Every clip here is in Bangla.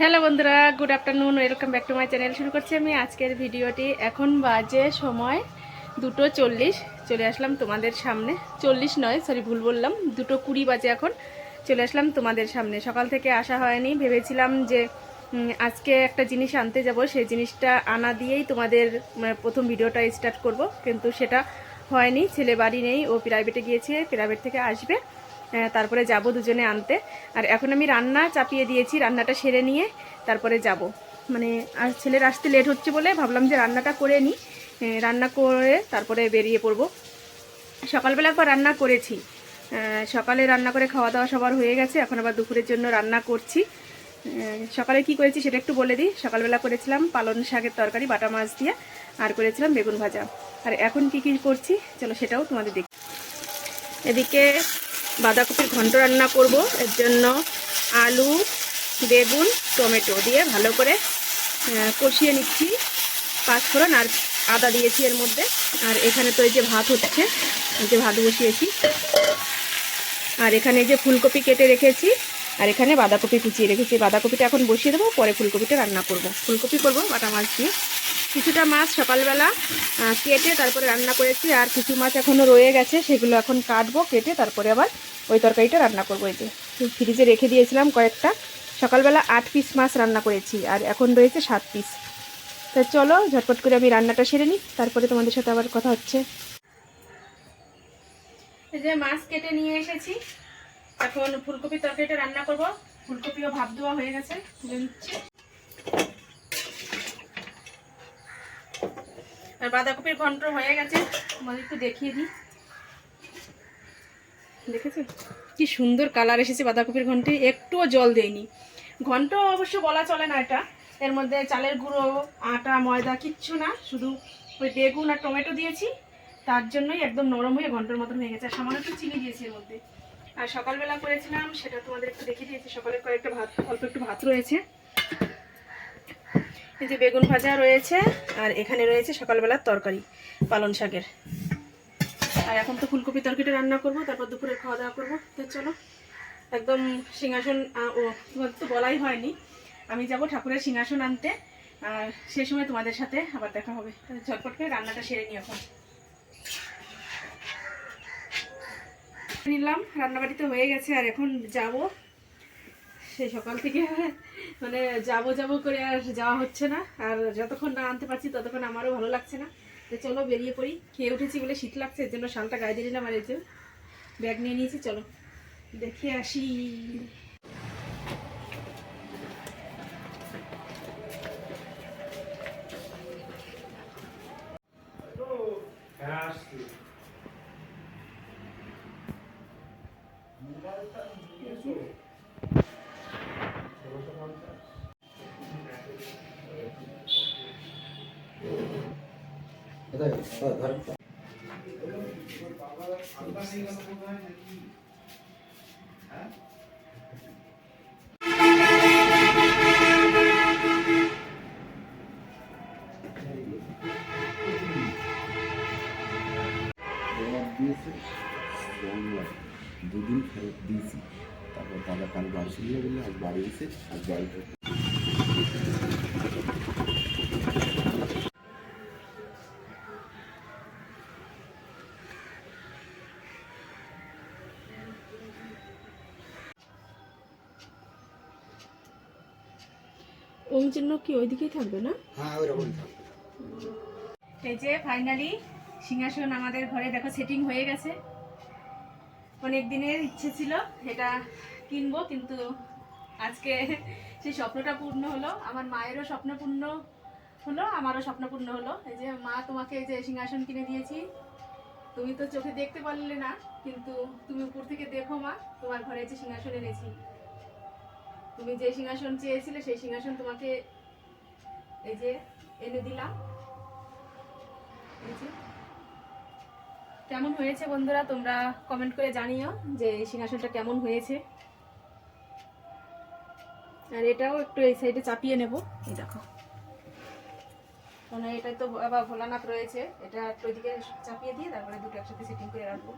হ্যালো বন্ধুরা, good afternoon, welcome back to my channel. শুরু করছি আমি আজকের ভিডিওটি। এখন বাজে সময় দুটো চল্লিশ, চলে আসলাম তোমাদের সামনে। চল্লিশ নয় সরি ভুল বললাম, দুটো কুড়ি বাজে এখন। চলে আসলাম তোমাদের সামনে। সকাল থেকে আসা হয়নি, ভেবেছিলাম যে আজকে একটা জিনিস আনতে যাব। সেই জিনিসটা আনা দিয়েই তোমাদের প্রথম ভিডিওটা স্টার্ট করব। কিন্তু সেটা হয়নি, ছেলে বাড়ি নেই, ও প্রাইভেটে গিয়েছে প্রাইভেট থেকে আসবে। তারপরে যাব দুজনে আনতে। আর এখন আমি রান্না চাপিয়ে দিয়েছি, রান্নাটা সেরে নিয়ে তারপরে যাব। মানে আর ছেলের আসতে লেট হচ্ছে বলে ভাবলাম যে রান্নাটা করে নিই রান্না করে তারপরে বেরিয়ে পড়ব। সকালবেলা একবার রান্না করেছি। সকালে রান্না করে খাওয়া দাওয়া সবার হয়ে গেছে, এখন আবার দুপুরের জন্য রান্না করছি। সকালে কি করেছি সেটা একটু বলে দিই। সকালবেলা করেছিলাম পালন শাকের তরকারি, বাটা মাছ দিয়ে, আর করেছিলাম বেগুন ভাজা। আর এখন কি কি করছি? চলো সেটাও তোমাদের দেখি এদিকে বাঁধাকপির ঘন্ট রান্না করব। এর জন্য আলু, বেগুন, টমেটো দিয়ে ভালো করে কষিয়ে নিচ্ছি। পাঁচফোড়ন আর আদা দিয়েছি এর মধ্যে। আর এখানে তো এই যে ভাত হচ্ছে, এই যে ভাত বসিয়েছি। আর এখানে যে ফুলকপি কেটে রেখেছি, আর এখানে বাঁধাকপি কুচিয়ে রেখেছি। বাঁধাকপিটা এখন বসিয়ে দেবো, পরে ফুলকপিটা রান্না করব। ফুলকপি করব, বাটা মাছ দিয়ে। কিছুটা মাছ সকালবেলা কেটে তারপরে রান্না করেছি। আর কিছু মাছ এখনও রয়ে গেছে, সেগুলো এখন কাটবো, কেটে তারপরে আবার ওই তরকারিটা রান্না করব এই যে। ফ্রিজে রেখে দিয়েছিলাম কয়েকটা। সকালবেলা আট পিস মাছ রান্না করেছি, আর এখন রয়েছে সাত পিস। তা চলো, ঝটপট করে আমি রান্নাটা সেরে নিই, তারপরে তোমাদের সাথে আবার কথা হচ্ছে। এই যে মাছ কেটে নিয়ে এসেছি। এখন ফুলকপির তরকারিটা রান্না করব। ফুলকপিও ভাব দেওয়া হয়ে গেছে আর বাঁধাকপির ঘন্ট হয়ে গেছে। তোমাদের একটু দেখিয়ে দিই। দেখেছ? কি সুন্দর কালার এসেছে বাঁধাকপির ঘন্টে। একটুও জল দেয়নি। ঘন্ট অবশ্য বলা চলে না এটা। এর মধ্যে চালের গুঁড়ো, আটা, ময়দা কিচ্ছু না। শুধু ওই বেগুন আর টমেটো দিয়েছি। তার জন্যই একদম নরম হয়ে ঘণ্টার মতন হয়ে গেছে। আর সামান্য একটু চিনি দিয়েছি এর মধ্যে। আর সকালবেলা করেছিলাম, সেটা তোমাদের একটু দেখিয়ে দিয়েছি। সকালে কয়েকটা ভাত, অল্প একটু ভাত রয়েছে। এই যে বেগুন ভাজা রয়েছে, আর এখানে রয়েছে সকালবেলার তরকারি পালন শাকের। আর এখন তো ফুলকপি তরকারিটা রান্না করব, তারপর দুপুরে খাওয়া দাওয়া করব। তো চলো, একদম সিংহাসন ও, তোমাদের তো বলাই হয়নি। আমি যাব ঠাকুরের সিংহাসন আনতে, আর সে সময় তোমাদের সাথে আবার দেখা হবে। ঝটপট করে রান্নাটা সেরে নিই এখন। নিলাম, রান্নাবাড়িতে হয়ে গেছে, আর এখন যাব সেই সকাল থেকে মানে যাব যাব করে আর যাওয়া হচ্ছে না। আর যতক্ষণ না আনতে পারছি ততক্ষণ আমারও ভালো লাগছে না। তো চলো বেরিয়ে পড়ি। খেয়ে উঠেছি বলে শীত লাগছে, এর জন্য শালটা গায়ে দিয়ে নিলাম আর ব্যাগ নিয়ে নিয়েছি, চলো। দেখে আসি। দিয়েছে সোমবার দুদিন ফেরত দিয়েছি তারপর দাদা কাল বাড়ি চলে গেলে আজ বাড়ি এসে আজ বাড়িতে ওম চিহ্ন কি ওইদিকেই থাকবে না? হ্যাঁ ওইরকম এই যে ফাইনালি সিংহাসন আমাদের ঘরে দেখো সেটিং হয়ে গেছে। অনেক দিনের ইচ্ছে ছিল এটা কিনবো কিন্তু আজকে সেই স্বপ্নটা পূর্ণ হলো আমার মায়েরও স্বপ্ন পূর্ণ হলো আমারও স্বপ্ন পূর্ণ হলো। এই যে মা তোমাকে এই যে সিংহাসন কিনে দিয়েছি তুমি তো চোখে দেখতে পারলে না কিন্তু তুমি উপর থেকে দেখো মা তোমার ঘরে যে সিংহাসন এনেছি। তুমি যে সিংহাসন চেয়েছিলে, সেই সিংহাসন তোমাকে এই যে এনে দিলাম। কেমন হয়েছে বন্ধুরা? তোমরা কমেন্ট করে জানিও যে এই সিংহাসনটা কেমন হয়েছে। আর এটাও একটু এই সাইডে চাপিয়ে নেব। এই দেখো। মানে এটা তো আবার ভোলানাথ রয়েছে। এটা একটু ওইদিকে চাপিয়ে দিয়ে তারপরে দুটো একসাথে সেটিং করে রাখব।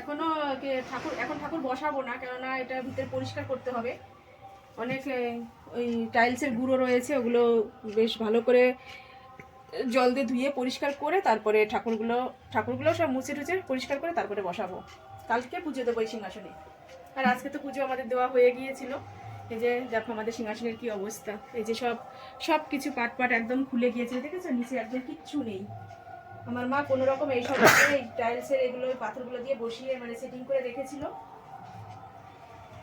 এখনও ঠাকুর, এখন ঠাকুর বসাবো না, কেননা এটা ভিতরে পরিষ্কার করতে হবে। অনেক ওই টাইলসের গুঁড়ো রয়েছে, ওগুলো বেশ ভালো করে জল দিয়ে ধুয়ে পরিষ্কার করে তারপরে ঠাকুরগুলো ঠাকুরগুলো সব মুছে টুছে পরিষ্কার করে তারপরে বসাবো। কালকে পুজো দেবো এই সিংহাসনে। আর আজকে তো পুজো আমাদের দেওয়া হয়ে গিয়েছিল। এই যে, দেখো আমাদের সিংহাসনের কি অবস্থা। এই যে সব সব কিছু পাট পাট একদম খুলে গিয়েছে, দেখেছ? নিচে একদম কিচ্ছু নেই। আমার মা কোনো রকম এই সব টাইলসের এগুলো পাথরগুলো দিয়ে বসিয়ে মানে সেটিং করে রেখেছিল।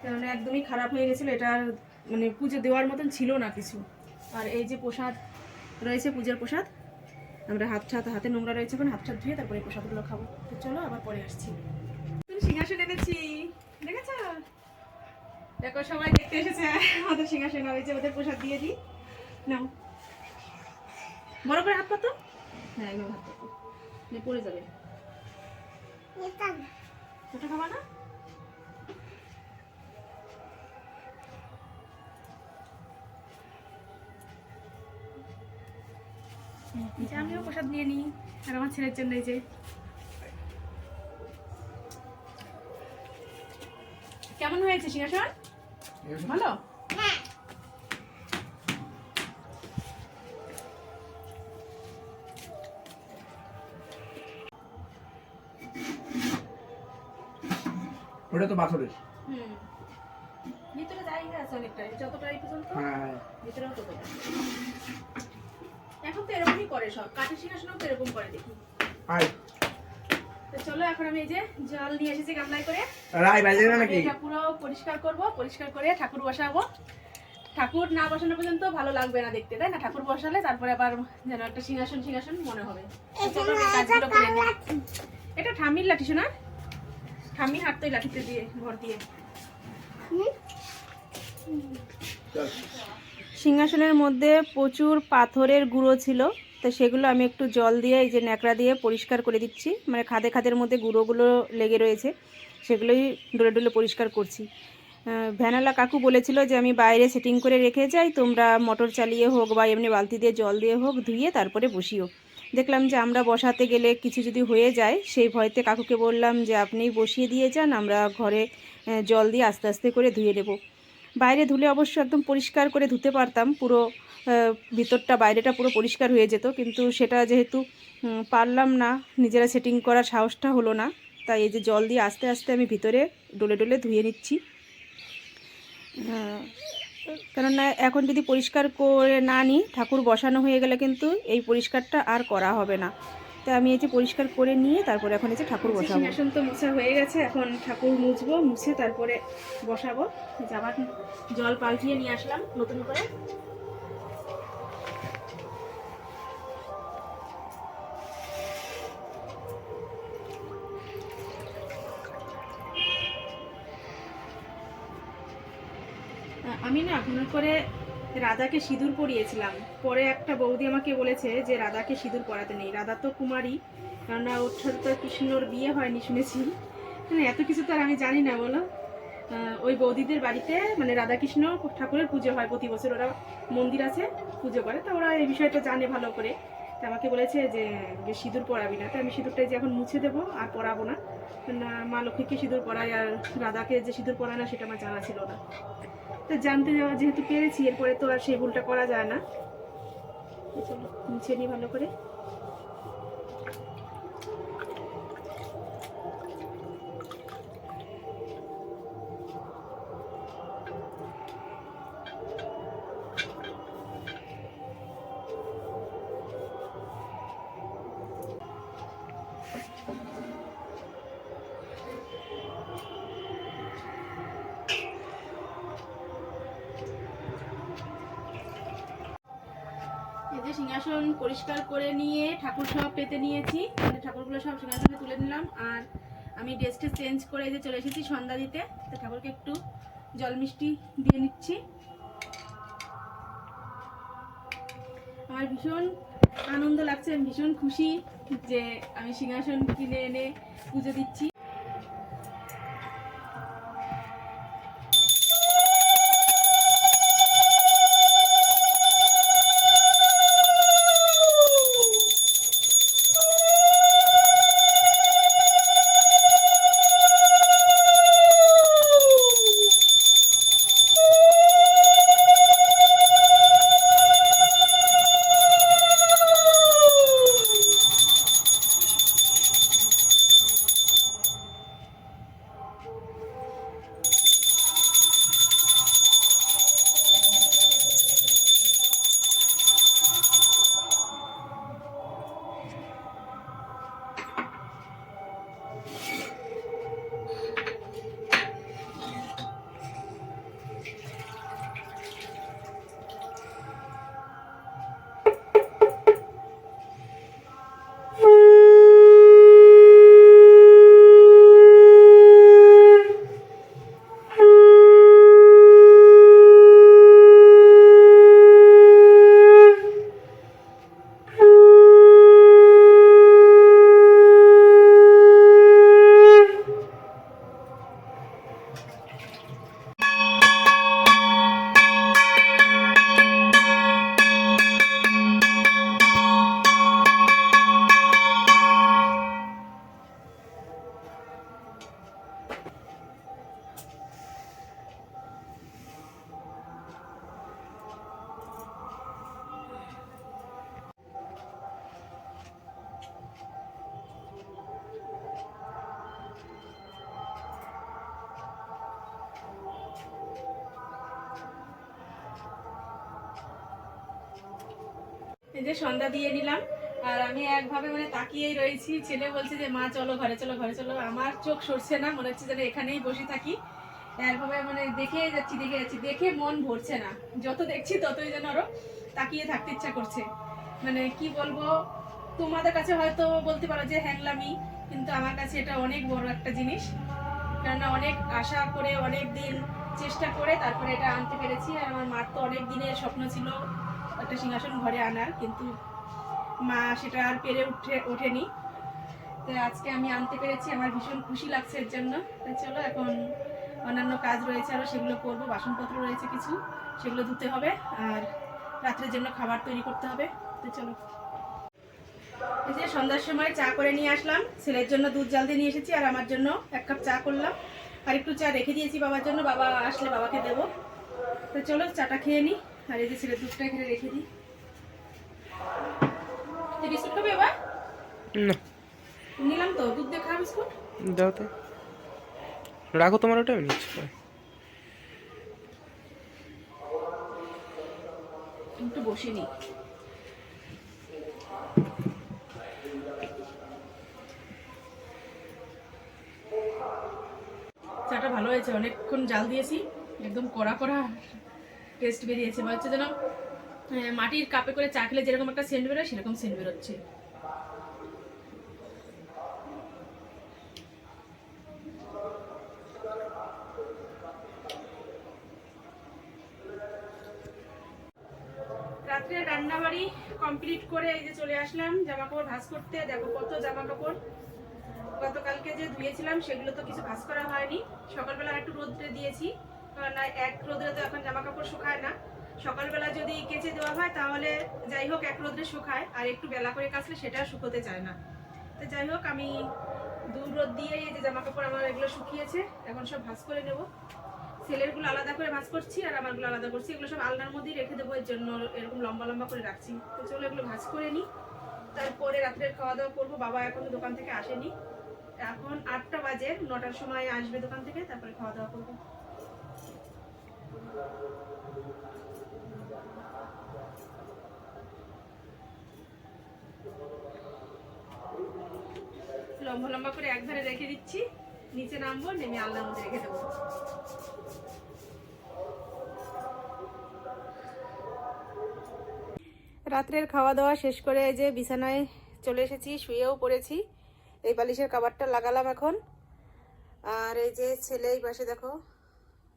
কারণ একদমই খারাপ হয়ে গেছিল, এটা মানে পুজো দেওয়ার মতন ছিল না কিছু। আর এই যে প্রসাদ রয়েছে, পূজার প্রসাদ, আমরা হাত ছাত, হাতে নোংরা রয়েছে এখন, হাত ছাত ধুয়ে তারপরে প্রসাদগুলো খাব। তো চলো আবার পরে আসছি। তুমি সিংহাসন এনেছি, দেখেছ? দেখো, সবাই দেখতে এসেছে। আমাদের সিংহাসন হয়েছে, ওদের প্রসাদ দিয়ে দিই। নাও। বড় করে হাত পাতো হ্যাঁ এভাবে হাত পাতো নে, পড়ে যাবে। ওটা খাবা না? যে আমিও প্রসাদ নিয়ে নিই আর আমার ছেলের জন্য এই যে। কেমন হয়েছে সিংহাসন? ভালো? ওটা তো পাথরের হুম। ভিতরে জায়গা আছে অনেকটাই যতটা এই পর্যন্ত হ্যাঁ ভিতরেও তো এখন তো এরকমই করে সব কাঠের সিংহাসনও তো এরকম করে দেখি। আয়। তো চলো এখন আমি এই যে জল নিয়ে এসেছি গামলায় করে। রায় বাজে না নাকি? এটা পুরো পরিষ্কার করব পরিষ্কার করে ঠাকুর বসাবো। ঠাকুর না বসানো পর্যন্ত ভালো লাগবে না দেখতে তাই না? ঠাকুর বসালে তারপরে আবার যেন একটা সিংহাসন সিংহাসন মনে হবে। এটা ঠামির লাঠি শোনা লাঠিতে দিয়ে দিয়ে। সিংহাসনের মধ্যে প্রচুর পাথরের গুঁড়ো ছিল, তো সেগুলো আমি একটু জল দিয়ে, এই যে ন্যাকড়া দিয়ে পরিষ্কার করে দিচ্ছি। মানে খাদে খাদের মধ্যে গুঁড়োগুলো লেগে রয়েছে, সেগুলোই ডলে ডলে পরিষ্কার করছি। ভ্যানালা কাকু বলেছিল যে আমি বাইরে সেটিং করে রেখে যাই, তোমরা মোটর চালিয়ে হোক বা এমনি বালতি দিয়ে জল দিয়ে হোক, ধুয়ে তারপরে বসিও। দেখলাম যে আমরা বসাতে গেলে কিছু যদি হয়ে যায়, সেই ভয়তে কাকুকে বললাম যে আপনিই বসিয়ে দিয়ে যান, আমরা ঘরে জল দিয়ে আস্তে আস্তে করে ধুয়ে দেবো বাইরে ধুলে অবশ্য একদম পরিষ্কার করে ধুতে পারতাম, পুরো ভিতরটা, বাইরেটা পুরো পরিষ্কার হয়ে যেত, কিন্তু সেটা যেহেতু পারলাম না, নিজেরা সেটিং করার সাহসটা হলো না, তাই এই যে জল দিয়ে আস্তে আস্তে আমি ভিতরে ডলে ডলে ধুয়ে নিচ্ছি। কেননা এখন যদি পরিষ্কার করে না নিই, ঠাকুর বসানো হয়ে গেলে কিন্তু এই পরিষ্কারটা আর করা হবে না। তো আমি এই যে পরিষ্কার করে নিয়ে তারপরে এখন এই যে ঠাকুর বসাবো। সিংহাসন তো মোছা হয়ে গেছে, এখন ঠাকুর মুছবো, মুছে তারপরে বসাবো। আবার জল পাল্টিয়ে নিয়ে আসলাম নতুন করে। আমি না ভুল করে রাধাকে সিঁদুর পরিয়েছিলাম। পরে একটা বৌদি আমাকে বলেছে যে রাধাকে সিঁদুর পরাতে নেই। রাধা তো কুমারী, কেননা ওর সাথে তো কৃষ্ণর বিয়ে হয়নি শুনেছি। মানে এত কিছু তো আর আমি জানি না, বলো? ওই বৌদিদের বাড়িতে মানে রাধাকৃষ্ণ ঠাকুরের পুজো হয় প্রতি বছর। ওরা মন্দির আছে, পুজো করে। তো ওরা এই বিষয়টা জানে ভালো করে। তো আমাকে বলেছে যে সিঁদুর পরাবি না। তো আমি সিঁদুরটা যে এখন মুছে দেবো আর পরাবো না। না মা লক্ষ্মীকে সিঁদুর পরাই আর রাধাকে যে সিঁদুর পরায় না, সেটা আমার জানা ছিল না। তো জানতে যাওয়া, যেহেতু পেরেছি, এরপরে তো আর সেই ভুলটা করা যায় না। চলো, মুছে নিই ভালো করে। সিংহাসন পরিষ্কার করে নিয়ে ঠাকুর সব পেতে নিয়েছি। মানে ঠাকুরগুলো সব সিংহাসনে তুলে নিলাম। আর আমি ড্রেসটা চেঞ্জ করে যে চলে এসেছি সন্ধ্যা দিতে। তো ঠাকুরকে একটু জল মিষ্টি দিয়ে নিচ্ছি। আমার ভীষণ আনন্দ লাগছে ভীষণ খুশি যে আমি সিংহাসন কিনে এনে পুজো দিচ্ছি। এই যে সন্ধ্যা দিয়ে নিলাম। আর আমি একভাবে মানে তাকিয়েই রয়েছি। ছেলে বলছে যে, মা, চলো ঘরে চলো ঘরে, চলো। আমার চোখ সরছে না, মনে হচ্ছে যেন এখানেই বসে থাকি। একভাবে মানে দেখে যাচ্ছি দেখে যাচ্ছি। দেখে মন ভরছে না। যত দেখছি ততই যেন আরও তাকিয়ে থাকতে ইচ্ছা করছে। মানে কি বলব, তোমাদের কাছে হয়তো বলতে পারো যে, হ্যাংলামি। কিন্তু আমার কাছে এটা অনেক বড় একটা জিনিস। কেননা অনেক আশা করে, অনেক দিন চেষ্টা করে, তারপরে এটা আনতে পেরেছি। আর আমার মার তো অনেক দিনের স্বপ্ন ছিল। একটা সিংহাসন ঘরে আনার, কিন্তু মা সেটা আর পেরে উঠে, ওঠেনি। তো আজকে আমি আনতে পেরেছি, আমার ভীষণ খুশি লাগছে এর জন্য। তো চলো এখন অন্যান্য কাজ রয়েছে আরও সেগুলো করব, বাসনপত্র রয়েছে কিছু, সেগুলো ধুতে হবে, আর রাত্রের জন্য খাবার তৈরি করতে হবে। তো চলো। এই যে সন্ধ্যার সময় চা করে নিয়ে আসলাম, ছেলের জন্য দুধ জাল দিয়ে নিয়ে এসেছি, আর আমার জন্য এক কাপ চা করলাম। আর একটু চা রেখে দিয়েছি বাবার জন্য, বাবা আসলে বাবাকে দেবো। তো চলো, চাটা খেয়ে নিই আর এই যে ছেলের দুধটা এখানে রেখে দিই। তুই বিস্কুট খাবে এবার? না। নিলাম তো দুধ দিয়ে খাওয়া বিস্কুট? দাও তো। রাখো তোমার ওটা আমি নিচ্ছি একটু বসে চাটা ভালো হয়েছে অনেকক্ষণ জাল দিয়েছি একদম কড়া কড়া। টেস্ট বেরিয়েছে মনে হচ্ছে যেন মাটির কাপে করে চা খেলে যেরকম একটা সেন্ট বেরোয়, সেরকম সেন্ট বেরোচ্ছে। রাত্রে রান্না বাড়ি কমপ্লিট করে এই যে চলে আসলাম জামা কাপড় ভাঁজ করতে। দেখো কত জামা কাপড় গতকালকে যে ধুয়েছিলাম, সেগুলো তো কিছু ভাঁজ করা হয়নি। সকালবেলা একটু রোদ্রে দিয়েছি। কারণ এক রোদ্রে তো এখন জামা কাপড় শুকায় না। সকালবেলা যদি কেচে দেওয়া হয়, তাহলে যাই হোক এক রোদ্রে শুকায়, আর একটু বেলা করে কাচলে সেটা শুকোতে চায় না। তো যাই হোক, আমি দু রোদ দিয়ে এই যে জামা কাপড় আমার এগুলো শুকিয়েছে, এখন সব ভাঁজ করে নেব। ছেলেরগুলো আলাদা করে ভাঁজ করছি, আর আমারগুলো আলাদা করছি। এগুলো সব আলনার মধ্যেই রেখে দেবো, এর জন্য এরকম লম্বা লম্বা করে রাখছি। তো চলো এগুলো ভাঁজ করে নিই। তারপরে রাত্রের খাওয়া দাওয়া করব, বাবা এখনও দোকান থেকে আসেনি। এখন আটটা বাজে, নটার সময় আসবে দোকান থেকে, তারপরে খাওয়া দাওয়া করব। লম্বা লম্বা করে এক ধারে রেখে দিচ্ছি। নিচে নামবো, নেমে আলনার মধ্যে রেখে দেবো। রাত্রের খাওয়া দাওয়া শেষ করে এই যে বিছানায় চলে এসেছি, শুয়েও পড়েছি। এই বালিশের কাবারটা লাগালাম এখন। আর এই যে ছেলে এই পাশে দেখো।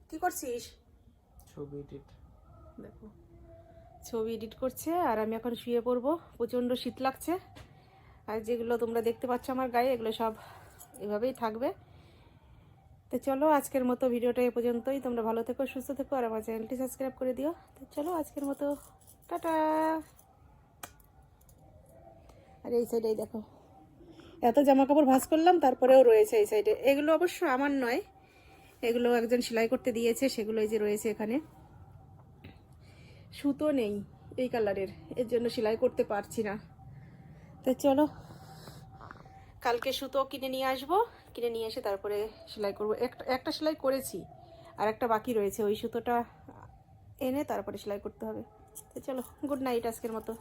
কি করছিস? ছবি এডিট। দেখো। ছবি এডিট করছে আর আমি এখন শুয়ে পড়ব। প্রচণ্ড শীত লাগছে। আর যেগুলো তোমরা দেখতে পাচ্ছ আমার গায়ে, এগুলো সব এভাবেই থাকবে। তো চলো আজকের মতো ভিডিওটা এ পর্যন্তই। তোমরা ভালো থেকো, সুস্থ থেকো আর আমার চ্যানেলটি সাবস্ক্রাইব করে দিও। তো চলো আজকের মতো। টাটা! আর এই সাইডেই দেখো। এত জামা কাপড় ভাঁজ করলাম, তারপরেও রয়েছে এই সাইডে। এগুলো অবশ্য আমার নয়। এগুলো একজন সেলাই করতে দিয়েছে, সেগুলো যে রয়েছে এখানে। সুতো নেই এই কালারের, এর জন্য সেলাই করতে পারছি না। তো চলো, কালকে সুতো কিনে নিয়ে আসব, কিনে নিয়ে এসে তারপরে সেলাই করব। একটা একটা সেলাই করেছি, আর একটা বাকি রয়েছে। ওই সুতোটা এনে তারপরে সেলাই করতে হবে। তো চলো গুড নাইট আজকের মতো।